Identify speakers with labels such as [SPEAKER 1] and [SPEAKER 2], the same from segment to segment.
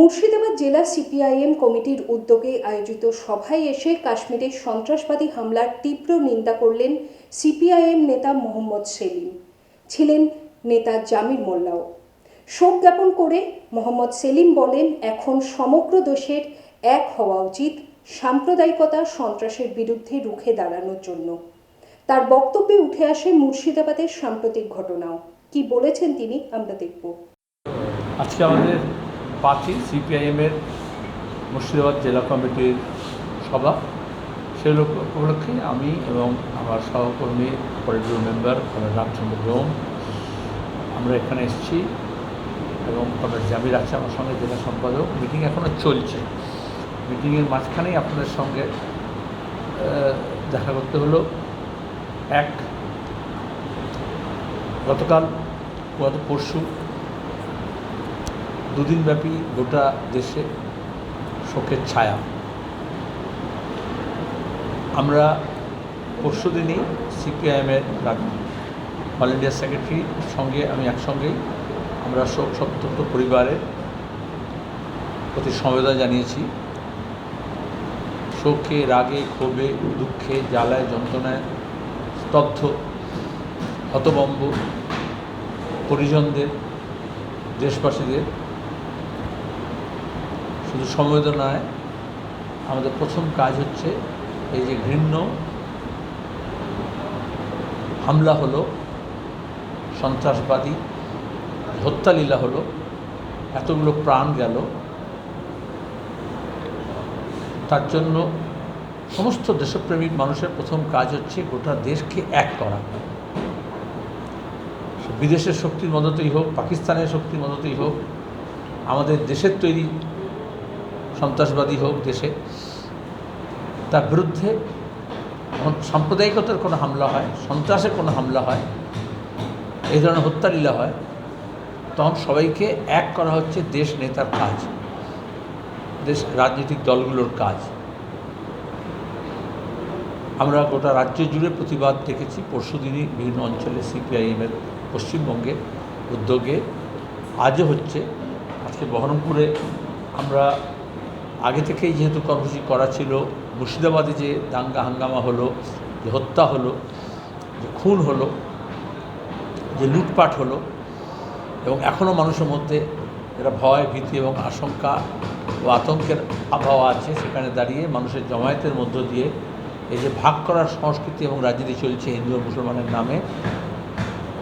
[SPEAKER 1] মুর্শিদাবাদ জেলা সিপিআইএম কমিটির উদ্যোগে আয়োজিত সভায় এসে কাশ্মীরে সন্ত্রাসবাদী হামলার তীব্র নিন্দা করলেন সিপিআইএম নেতা মোহাম্মদ সেলিম। ছিলেন নেতা জামির মোল্লাও। শোক জ্ঞাপন করে মোহাম্মদ সেলিম বলেন, এখন সমগ্র দেশের এক হওয়া উচিত সাম্প্রদায়িকতা সন্ত্রাসের বিরুদ্ধে রুখে দাঁড়ানোর জন্য। তার বক্তব্যে উঠে আসে মুর্শিদাবাদের সাম্প্রতিক ঘটনাও। কি বলেছেন তিনি, আমরা দেখব।
[SPEAKER 2] আজকে আমাদের পার্টি সিপিআইএমের মুর্শিদাবাদ জেলা কমিটির সভা। সেই উপলক্ষে আমি এবং আমার সহকর্মী পলিটিক্যাল মেম্বার কমরেড রামচন্দ্র ব্রহ্ম, আমরা এখানে এসেছি এবং কমরেড জামির আছে আমার সঙ্গে জেলা সম্পাদক। মিটিং এখনও চলছে। মিটিংয়ের মাঝখানেই আপনাদের সঙ্গে দেখা করতে হলো। এক, গতকাল, গত পরশু দুদিনব্যাপী গোটা দেশে শোকের ছায়া। আমরা পরশু দিনই সিপিআইএমের অল ইন্ডিয়া সেক্রেটারির সঙ্গে আমি একসঙ্গেই আমরা শোক সত্যন্ত পরিবারের প্রতি সমবেদনা জানিয়েছি। শোকে, রাগে, ক্ষোভে, দুঃখে, জ্বালায়, যন্ত্রণায় স্তব্ধ হতবম্ব পরিজনদের, দেশবাসীদের শুধু সমবেদনায় আমাদের প্রথম কাজ হচ্ছে এই যে ঘৃণ্য হামলা হলো, সন্ত্রাসবাদী হত্যালীলা হলো, এতগুলো প্রাণ গেল। তার জন্য সমস্ত দেশপ্রেমিক মানুষের প্রথম কাজ হচ্ছে গোটা দেশকে এক করা। বিদেশের শক্তির মদতেই হোক, পাকিস্তানের শক্তির মদতেই হোক, আমাদের দেশের তৈরি সন্ত্রাসবাদী হোক দেশে, তার বিরুদ্ধে সাম্প্রদায়িকতার কোনো হামলা হয়, সন্ত্রাসের কোনো হামলা হয়, এই ধরনের হত্যালীলা হয়, তখন সবাইকে এক করা হচ্ছে দেশ নেতার কাজ, দেশ রাজনৈতিক দলগুলোর কাজ। আমরা গোটা রাজ্য জুড়ে প্রতিবাদ দেখেছি। পরশুদিনই বিভিন্ন অঞ্চলে সিপিআইএমের পশ্চিমবঙ্গে উদ্যোগে আজও হচ্ছে। আজকে বহরমপুরে আমরা আগে থেকেই যেহেতু কর্মসূচি করা ছিল, মুর্শিদাবাদে যে দাঙ্গা হাঙ্গামা হলো, যে হত্যা হলো, যে খুন হলো, যে লুটপাট হলো, এবং এখনও মানুষের মধ্যে একটা ভয়, ভীতি এবং আশঙ্কা ও আতঙ্কের আবহাওয়া আছে সেখানে দাঁড়িয়ে মানুষের জমায়েতের মধ্য দিয়ে এই যে ভাগ করার সংস্কৃতি এবং রাজনীতি চলছে হিন্দু ও মুসলমানের নামে,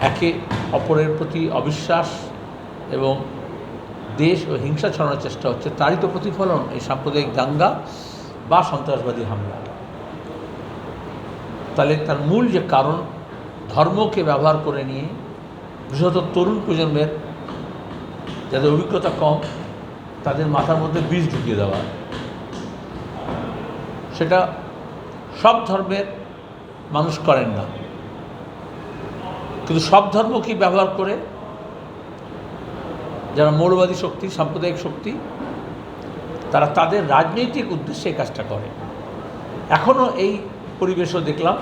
[SPEAKER 2] একে অপরের প্রতি অবিশ্বাস এবং দেশ ও হিংসা ছড়ানোর চেষ্টা হচ্ছে তারই তো প্রতিফলন এই সাম্প্রদায়িক দাঙ্গা বা সন্ত্রাসবাদী হামলা। তাহলে তার মূল যে কারণ, ধর্মকে ব্যবহার করে নিয়ে বিশেষত তরুণ প্রজন্মের যাদের অভিজ্ঞতা কম, তাদের মাথার মধ্যে বীজ ঢুকিয়ে দেওয়া। সেটা সব ধর্মের মানুষ করেন না। কিন্তু সব ধর্মকেই ব্যবহার করে? যারা মৌলবাদী শক্তি, সাম্প্রদায়িক শক্তি, তারা তাদের রাজনৈতিক উদ্দেশ্যে কাজটা করে। এখনও এই পরিবেশও দেখলাম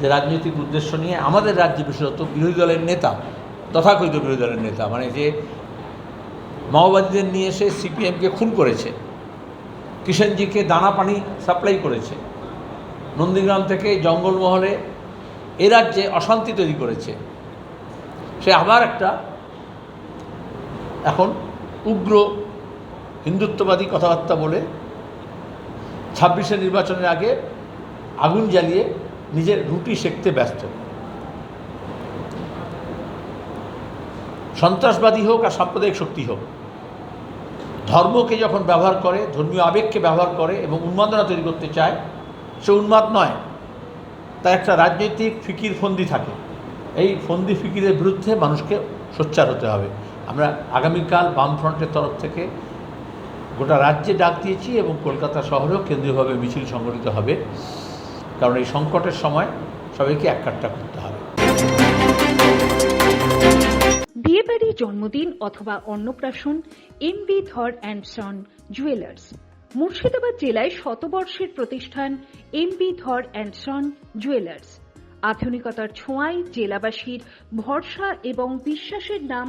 [SPEAKER 2] যে রাজনৈতিক উদ্দেশ্য নিয়ে আমাদের রাজ্যে বিশেষত বিরোধী দলের নেতা, তথাকথিত বিরোধী দলের নেতা মানে যে মাওবাদীদের নিয়ে এসে সিপিএমকে খুন করেছে, কিষেনজিকে দানা পানি সাপ্লাই করেছে, নন্দীগ্রাম থেকে জঙ্গলমহলে এ রাজ্যে অশান্তি তৈরি করেছে, সে আবার একটা এখন উগ্র হিন্দুত্ববাদী কথাবার্তা বলে ছাব্বিশে নির্বাচনের আগে আগুন জ্বালিয়ে নিজের রুটি সেঁকতে ব্যস্ত। সন্ত্রাসবাদী হোক আর সাম্প্রদায়িক শক্তি হোক, ধর্মকে যখন ব্যবহার করে, ধর্মীয় আবেগকে ব্যবহার করে এবং উন্মাদনা তৈরি করতে চায়, সে উন্মাদ নয়, তার একটা রাজনৈতিক ফিকির ফন্দি থাকে। এই ফন্দি ফিকিরের বিরুদ্ধে মানুষকে সোচ্চার হতে হবে। আমরা আগামীকাল বামফ্রন্টের তরফ থেকে গোটা রাজ্যে ডাক দিয়েছি এবং কলকাতা শহরেও কেন্দ্রীয়ভাবে মিছিল সংগঠিত হবে। কারণ এই সংকটের সময় সবাইকে এককাট্টা করতে হবে।
[SPEAKER 3] বিয়েবাড়ি, জন্মদিন অথবা Annaprashan M B Dhar and son, jewellers. Murshidabad জেলায় শতবর্ষের প্রতিষ্ঠান M B Dhar and son, jewellers. আধুনিকতার ছোঁয়ায় জেলাবাসীর ভরসা এবং বিশ্বাসের নাম